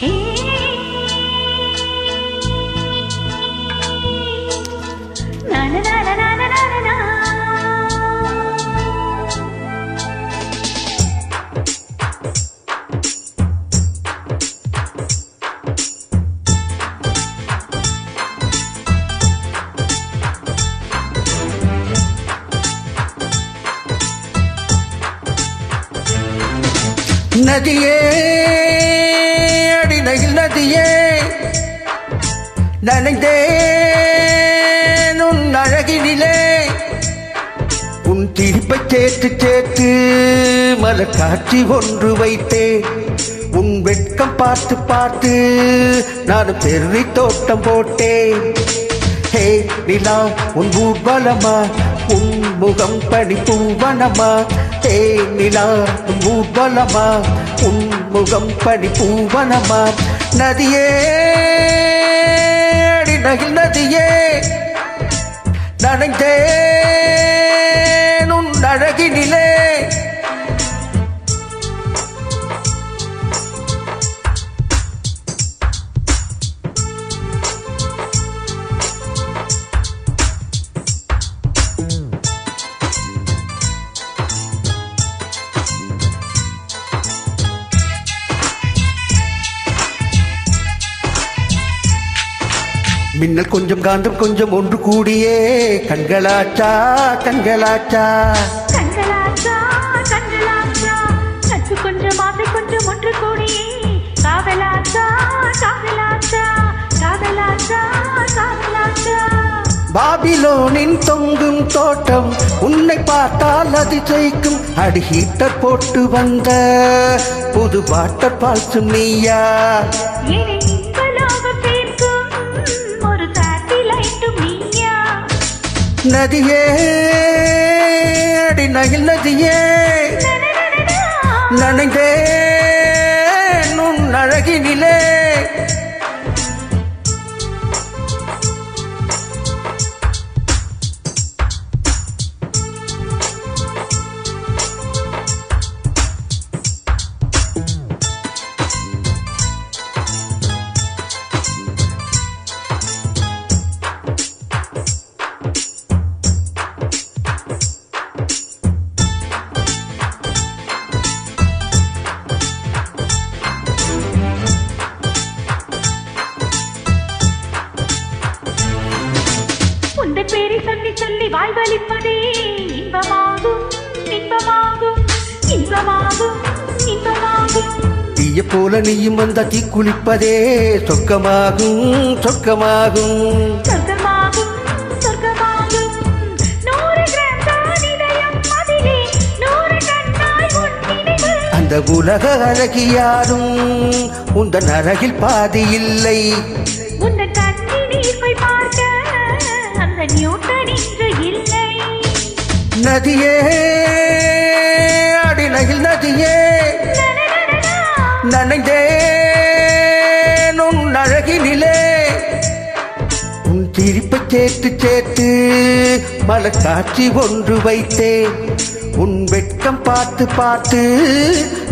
Hey. நதியே அடிநகில் நதியே நனைந்தேன் உன் அழகினிலே. உன் திருப்பை சேர்த்து சேர்த்து மலக்காட்சி ஒன்று வைத்தேன். உன் வெட்கம் பார்த்து பார்த்து நான் பெருவி தோட்டம் போட்டேன். ஹே நிலா உன் ஊர்வலமா உன்முகம் முகம் பனி பூவனமா ஹே நிலா உன் ஊர்வலமா பூவனமா நதியே அடி நகில் நதியே நனைந்தேன் உன் அழகினிலே. மின்னல் கொஞ்சம் காந்தம் கொஞ்சம் ஒன்று கூடியே. கண்களாச்சா கண்களாச்சா. கண்களாச்சா கண்களாச்சா. நட்பு கொஞ்சம் ஆசை கொஞ்சம் ஒன்று கூடி காதலாச்சா காதலாச்சா. காதலாச்சா காதலாச்சா. பாபிலோனின் தொங்கும் தோட்டம் உன்னை பார்த்தால் அதிசயிக்கும். அடி ஹீட்டர் போட்டு வந்த புது வாட்டர் பால்சும் நீயா. நதியே அடி நகில் நதியே. நனைந்தேன் சொல்லி வலிப்பதே இன்பமாகும் இன்பமாகும் இன்பமாகும் இன்பமாகும். தீய போல நீயும் வந்த தீ குளிப்பதே சொர்க்கமாகும் சொர்க்கமாகும். சொர்க்கமாகும் சொர்க்கமாகும். நூறு கிராம் தான் இதயம் அதிலே நூறு கண்ணாய் உன் நினைவு. அந்த உலக அழகியாரும் உந்தன் அழகில் பாதி இல்லை. உந்த கண்ணில் நீர்மை பார்க்க அந்த நியூட்டன் இன்று இல்லை. நதியே அடிநகில் நதியே நனைந்தேன் உன் அழகினிலே. உன் சிரிப்பை சேர்த்து சேர்த்து மலர் காட்சி ஒன்று வைத்தேன். உன் வெட்கம் பார்த்து பார்த்து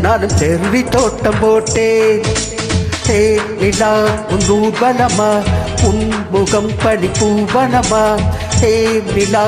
நானும் செருவி தோட்டம் போட்டேன். நிலா உன் ஊர்வலமா உன் முகம் பனி பூவனமா ஹே நிலா